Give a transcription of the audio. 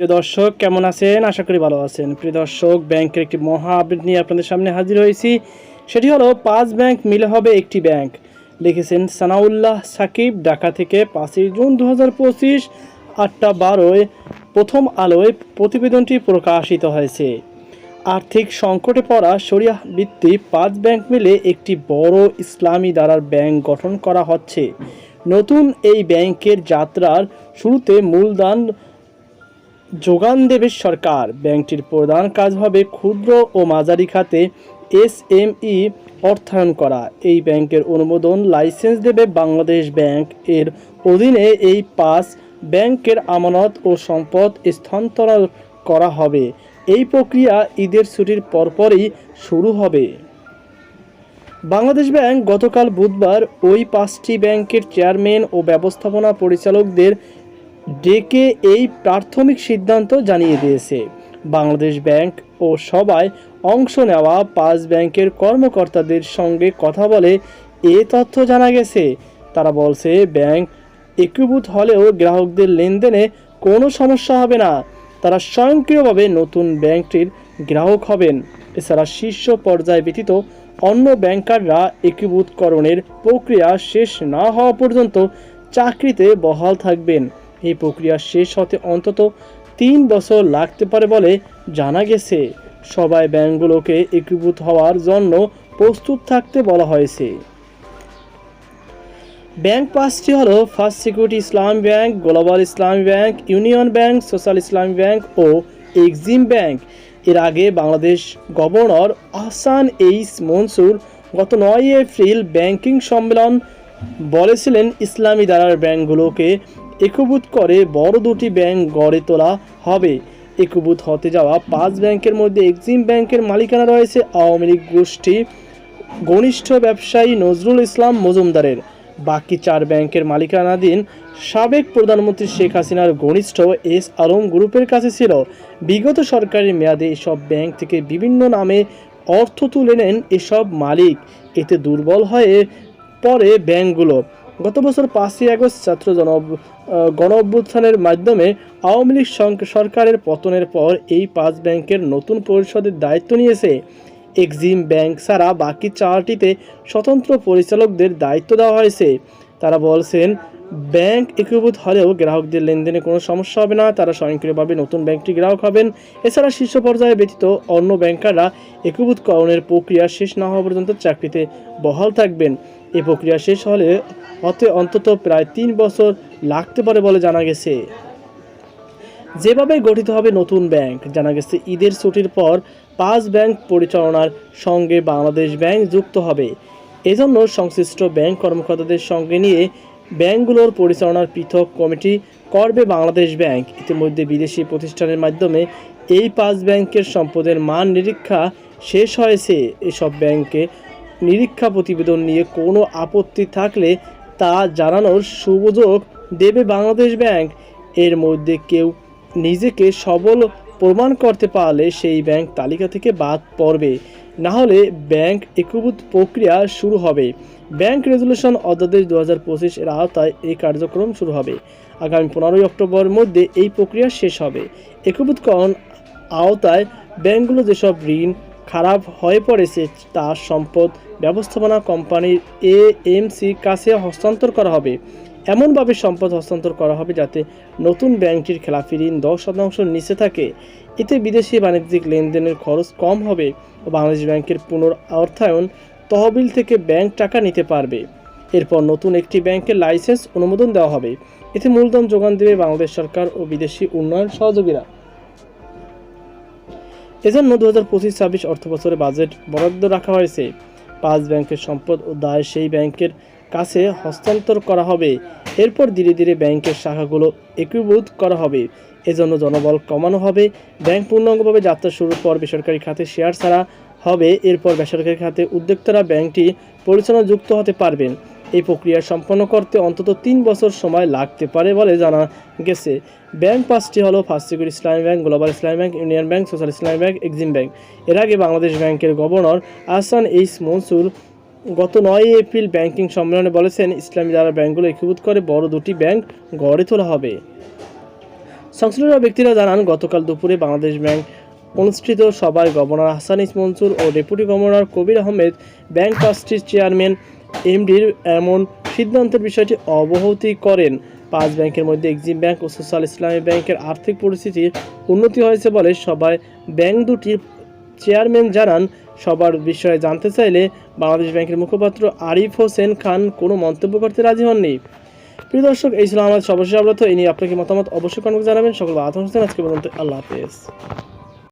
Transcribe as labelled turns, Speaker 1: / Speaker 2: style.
Speaker 1: প্রিয় দর্শক, কেমন আছেন? আশা করি ভালো আছেন। প্রিয় দর্শক, ব্যাংকের একটি মহা আপডেট নিয়ে আপনাদের সামনে হাজির হয়েছি। সেটি হলো, পাঁচ ব্যাংক মিলে হবে একটি ব্যাংক। লিখেছেন সানাউল্লাহ সাকিব, ঢাকা থেকে পাঁচই জুন দু হাজার পঁচিশ, আটটা বারোয় প্রথম আলোয় প্রতিবেদনটি প্রকাশিত হয়েছে। আর্থিক সংকটে পড়া শরিয়া ভিত্তিক পাঁচ ব্যাংক মিলে একটি বড় ইসলামী দ্বারার ব্যাংক গঠন করা হচ্ছে। নতুন এই ব্যাংকের যাত্রার শুরুতে মূলধন যোগান দেবে সরকার। ব্যাংকটির প্রধান কাজ হবে ক্ষুদ্র ও মাঝারি খাতে এসএমই অর্থায়ন করা। এই ব্যাংকের অনুমোদন লাইসেন্স দেবে বাংলাদেশ ব্যাংক। এর অধীনে এই পাঁচ ব্যাংকের আমানত ও সম্পদ স্থানান্তর করা হবে। এই প্রক্রিয়া ঈদের ছুটির পরপরই শুরু হবে। বাংলাদেশ ব্যাংক গতকাল বুধবার ওই পাঁচটি ব্যাংকের চেয়ারম্যান ও ব্যবস্থাপনা পরিচালকদের ডেকে এই প্রাথমিক সিদ্ধান্ত জানিয়ে দিয়েছে। বাংলাদেশ ব্যাংক ও সবাই অংশ নেওয়া পাঁচ ব্যাংকের কর্মকর্তাদের সঙ্গে কথা বলে এ তথ্য জানা গেছে। তারা বলছে, ব্যাংক একীভূত হলেও গ্রাহকদের লেনদেনে কোনো সমস্যা হবে না। তারা স্বয়ংক্রিয়ভাবে নতুন ব্যাংকটির গ্রাহক হবেন। এছাড়া শীর্ষ পর্যায় ব্যতীত অন্য ব্যাংকাররা একীভূতকরণের প্রক্রিয়া শেষ না হওয়া পর্যন্ত চাকরিতে বহাল থাকবেন। এই প্রক্রিয়া শেষ হতে অন্তত তিন বছর লাগতে পারে বলে জানা গেছে। সবাই ব্যাংকগুলোকে একীভূত হওয়ার জন্য প্রস্তুত থাকতে বলা হয়েছে। ব্যাংক পাঁচটি হলো first security Islami bank, global Islami bank, union bank, social Islami bank ও এক্সিম ব্যাংক। এর আগে বাংলাদেশ গভর্নর আহসান এইস মনসুর গত নয় এপ্রিল ব্যাংকিং সম্মেলন বলেছিলেন, ইসলামী দ্বারার ব্যাংকগুলোকে একীভূত করে বড় দুটি ব্যাংক গড়ে তোলা হবে। একীভূত হতে যাওয়া পাঁচ ব্যাংকের মধ্যে এক্সিম ব্যাংকের মালিকানা রয়েছে আওয়ামী লীগ গোষ্ঠী ঘনিষ্ঠ ব্যবসায়ী নজরুল ইসলাম মজুমদারের। বাকি চার ব্যাংকের মালিকানাধীন সাবেক প্রধানমন্ত্রী শেখ হাসিনার ঘনিষ্ঠ এস আলম গ্রুপের কাছে ছিল। বিগত সরকারের মেয়াদে এসব ব্যাংক থেকে বিভিন্ন নামে অর্থ তুলে নেন এসব মালিক। এতে দুর্বল হয়ে পরে ব্যাংকগুলো। গত বছর পাঁচই আগস্ট ছাত্র জন গণ অভ্যুত্থানের মাধ্যমে আওয়ামী লীগ সরকারের পতনের পর এই পাঁচ ব্যাংকের নতুন পরিষদের দায়িত্ব নিয়েছে। এক্সিম ব্যাংক ছাড়া বাকি চারটিতে স্বতন্ত্র পরিচালকদের দায়িত্ব দেওয়া হয়েছে। তারা বলছেন ব্যাংক একীভূত হলেও গ্রাহকদের লেনদেনে কোনো সমস্যা হবে না। তারা স্বয়ংক্রিয়ভাবে নতুন ব্যাংকটি গ্রাহক হবেন। এছাড়া শীর্ষ পর্যায়ে ব্যতীত অন্য ব্যাংকাররা একীভূতকরণের প্রক্রিয়া শেষ না হওয়া পর্যন্ত চাকরিতে বহাল থাকবেন। এই প্রক্রিয়া শেষ হলে হতে অন্তত প্রায় তিন বছর লাগতে পারে বলে জানা গেছে। যেভাবে গঠিত হবে নতুন ব্যাংক, জানা গেছে ঈদের ছুটির পর পাঁচ ব্যাংক পরিচালনার সঙ্গে বাংলাদেশ ব্যাংক যুক্ত হবে। এজন্য সংশ্লিষ্ট ব্যাংক কর্মকর্তাদের সঙ্গে নিয়ে ব্যাংকগুলোর পরিচালনার পৃথক কমিটি করবে বাংলাদেশ ব্যাংক। ইতিমধ্যে বিদেশি প্রতিষ্ঠানের মাধ্যমে এই পাঁচ ব্যাংকের সম্পদের মান নিরীক্ষা শেষ হয়েছে। এসব ব্যাংকে নিরীক্ষা প্রতিবেদন নিয়ে কোনো আপত্তি থাকলে তা জানানোর সুযোগ দেবে বাংলাদেশ ব্যাংক। এর মধ্যে কেউ নিজেকে সবল প্রমাণ করতে পারলে সেই ব্যাংক তালিকা থেকে বাদ পড়বে। না হলে ব্যাংক একীভূত প্রক্রিয়া শুরু হবে। ব্যাংক রেজলিউশন অধ্যাদেশ দু হাজার পঁচিশ এর আওতায় এই কার্যক্রম শুরু হবে। আগামী পনেরোই অক্টোবরের মধ্যে এই প্রক্রিয়া শেষ হবে। একীভূতকরণ আওতায় ব্যাংকগুলো যেসব ঋণ খারাপ হয়ে পড়েছে তার সম্পদ ব্যবস্থাপনা কোম্পানির এএমসি কাছে হস্তান্তর করা হবে। এমনভাবে সম্পদ হস্তান্তর করা হবে যাতে নতুন ব্যাংকটির খেলাফি ঋণ দশ শতাংশ নিচে থাকে। এতে বিদেশি বাণিজ্যিক লেনদেনের খরচ কম হবে ও বাংলাদেশ ব্যাংকের পুনর অর্থায়ন তহবিল থেকে ব্যাংক টাকা নিতে পারবে। এরপর নতুন একটি ব্যাংকের লাইসেন্স অনুমোদন দেওয়া হবে। এতে মূলধন যোগান দেবে বাংলাদেশ সরকার ও বিদেশি উন্নয়ন সহযোগীরা। এজন্য দু হাজার পঁচিশ ছাব্বিশ অর্থ বছরে বাজেট বরাদ্দ রাখা হয়েছে। পাঁচ ব্যাংকের সম্পদ ও দায় সেই ব্যাংকের কাছে হস্তান্তর করা হবে। এরপর ধীরে ধীরে ব্যাংকের শাখাগুলো একীভূত করা হবে। এজন্য জনবল কমানো হবে। ব্যাংক পূর্ণাঙ্গভাবে যাত্রা শুরুর পর বেসরকারি খাতে শেয়ার ছাড়া হবে। এরপর বেসরকারি খাতে উদ্যোক্তারা ব্যাংকটি পরিচালনা যুক্ত হতে পারবেন। এই প্রক্রিয়া সম্পন্ন করতে অন্তত তিন বছর সময় লাগতে পারে বলে জানা গেছে। ব্যাংক পাঁচটি হলো first security Islami bank, global Islami bank, union bank, social Islami bank, Exim bank. এর আগে বাংলাদেশ ব্যাংকের গভর্নর আহসান এইস মনসুর গত নয় এপ্রিল ব্যাংকিং সম্মেলনে বলেছেন, ইসলামী দ্বারা ব্যাংকগুলো একীভূত করে বড় দুটি ব্যাংক গড়ে তোলা হবে। সংশ্লিষ্ট ব্যক্তিরা জানান, গতকাল দুপুরে বাংলাদেশ ব্যাংক অনুষ্ঠিত সভায় গভর্নর হাসানিস মনসুর ও deputy governor Kabir Ahmed, bank ট্রাস্টির chairman এমডির এমন সিদ্ধান্তের বিষয়টি অবহতি করেন। পাঁচ ব্যাংকের মধ্যে এক্সিম ব্যাংক ও সোশ্যাল ইসলামী ব্যাংকের আর্থিক পরিস্থিতির উন্নতি হয়েছে বলে সবাই ব্যাংক দুটির চেয়ারম্যান জানান, সবার বিষয়ে জানতে চাইলে বাংলাদেশ ব্যাংকের মুখপাত্র আরিফ হোসেন খান কোনো মন্তব্য করতে রাজি হননি। প্রিয় দর্শক, এই ছিল আমাদের সর্বশেষ অবরত এই নিয়ে আপনাকে মতামত অবশ্যই কমেন্ট জানাবেন। সকল আতঙ্ক হোসেন আজকে পর্যন্ত আল্লাহ হাফেজ।